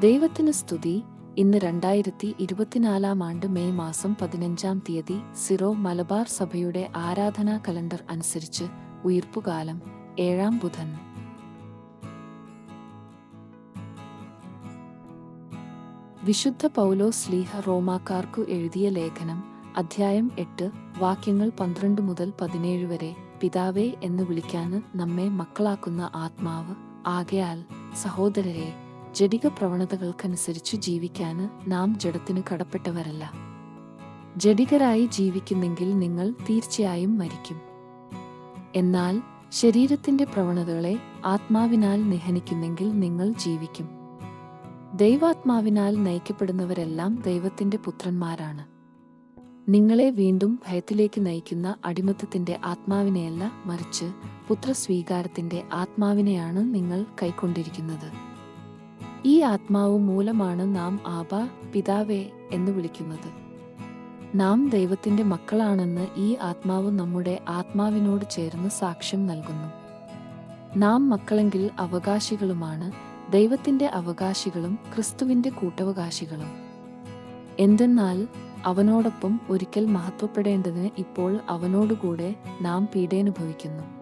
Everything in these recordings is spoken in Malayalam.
ദൈവത്തിന് സ്തുതി. ഇന്ന് രണ്ടായിരത്തി ഇരുപത്തിനാലാം ആണ്ട് മെയ് മാസം പതിനഞ്ചാം തീയതി സിറോ മലബാർ സഭയുടെ ആരാധനാ കലണ്ടർ അനുസരിച്ച് ഉയർപ്പുകാലം ഏഴാം ബുധൻ. വിശുദ്ധ പൗലോ സ്ലീഹ റോമാക്കാർക്കു എഴുതിയ ലേഖനം അധ്യായം എട്ട് വാക്യങ്ങൾ പന്ത്രണ്ട് മുതൽ പതിനേഴ് വരെ പിതാവേ എന്ന് വിളിക്കാന് നമ്മെ മക്കളാക്കുന്ന ആത്മാവ്. ആകയാൽ സഹോദരരെ ജഡിക പ്രവണതകൾക്കനുസരിച്ച് ജീവിക്കാന് നാം ജഡത്തിന് കടപ്പെട്ടവരല്ല. ജഡികരായി ജീവിക്കുന്നെങ്കിൽ നിങ്ങൾ തീർച്ചയായും മരിക്കും. എന്നാൽ ശരീരത്തിന്റെ പ്രവണതകളെ ആത്മാവിനാൽ നിഹനിക്കുന്നെങ്കിൽ നിങ്ങൾ ജീവിക്കും. ദൈവാത്മാവിനാൽ നയിക്കപ്പെടുന്നവരെല്ലാം ദൈവത്തിന്റെ പുത്രന്മാരാണ്. നിങ്ങളെ വീണ്ടും ഭയത്തിലേക്ക് നയിക്കുന്ന അടിമത്തത്തിന്റെ ആത്മാവിനെയല്ല മറിച്ച് പുത്രസ്വീകാരത്തിന്റെ ആത്മാവിനെയാണ് നിങ്ങൾ കൈക്കൊണ്ടിരിക്കുന്നത്. ഈ ആത്മാവ് മൂലമാണ് നാം ആബ പിതാവേ എന്ന് വിളിക്കുന്നത്. നാം ദൈവത്തിന്റെ മക്കളാണെന്ന് ഈ ആത്മാവ് നമ്മുടെ ആത്മാവിനോട് ചേർന്ന് സാക്ഷ്യം നൽകുന്നു. നാം മക്കളെങ്കിൽ അവകാശികളുമാണ് ദൈവത്തിന്റെ അവകാശികളും ക്രിസ്തുവിന്റെ കൂട്ടവകാശികളും. എന്തെന്നാൽ അവനോടൊപ്പം ഒരിക്കൽ മഹത്വപ്പെടേണ്ടതിന് ഇപ്പോൾ അവനോടുകൂടെ നാം പീഡയനുഭവിക്കുന്നു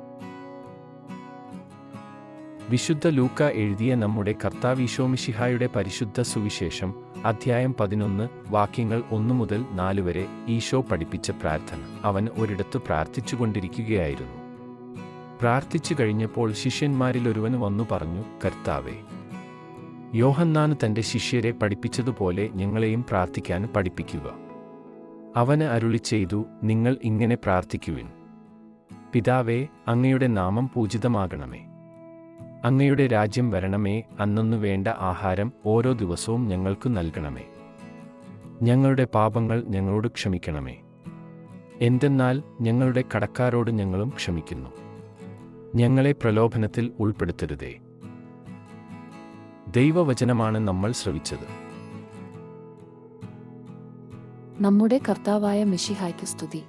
വിശുദ്ധ ലൂക്ക എഴുതിയ നമ്മുടെ കർത്താവീശോമിഷിഹായുടെ പരിശുദ്ധ സുവിശേഷം അധ്യായം പതിനൊന്ന് വാക്യങ്ങൾ ഒന്നു മുതൽ നാലു വരെ ഈശോ പഠിപ്പിച്ച പ്രാർത്ഥന. അവൻ ഒരിടത്ത് പ്രാർത്ഥിച്ചുകൊണ്ടിരിക്കുകയായിരുന്നു. പ്രാർത്ഥിച്ചു കഴിഞ്ഞപ്പോൾ ശിഷ്യന്മാരിലൊരുവൻ വന്നു പറഞ്ഞു കർത്താവേ യോഹന്നാന് തന്റെ ശിഷ്യരെ പഠിപ്പിച്ചതുപോലെ ഞങ്ങളെയും പ്രാർത്ഥിക്കാൻ പഠിപ്പിക്കുക. അവന് അരുളി ചെയ്തു നിങ്ങൾ ഇങ്ങനെ പ്രാർത്ഥിക്കുവിൻ. പിതാവേ അങ്ങയുടെ നാമം പൂജിതമാകണമേ. അങ്ങയുടെ രാജ്യം വരണമേ അന്നൊന്നു വേണ്ട ആഹാരം ഓരോ ദിവസവും ഞങ്ങൾക്ക് നൽകണമേ. ഞങ്ങളുടെ പാപങ്ങൾ ഞങ്ങളോട് ക്ഷമിക്കണമേ. എന്തെന്നാൽ ഞങ്ങളുടെ കടക്കാരോട് ഞങ്ങളും ക്ഷമിക്കുന്നു. ഞങ്ങളെ പ്രലോഭനത്തിൽ ഉൾപ്പെടുത്തരുതേ. ദൈവവചനമാണ് നമ്മൾ ശ്രവിച്ചത്. നമ്മുടെ കർത്താവായ മിഷിഹായ്ക്ക് സ്തുതി.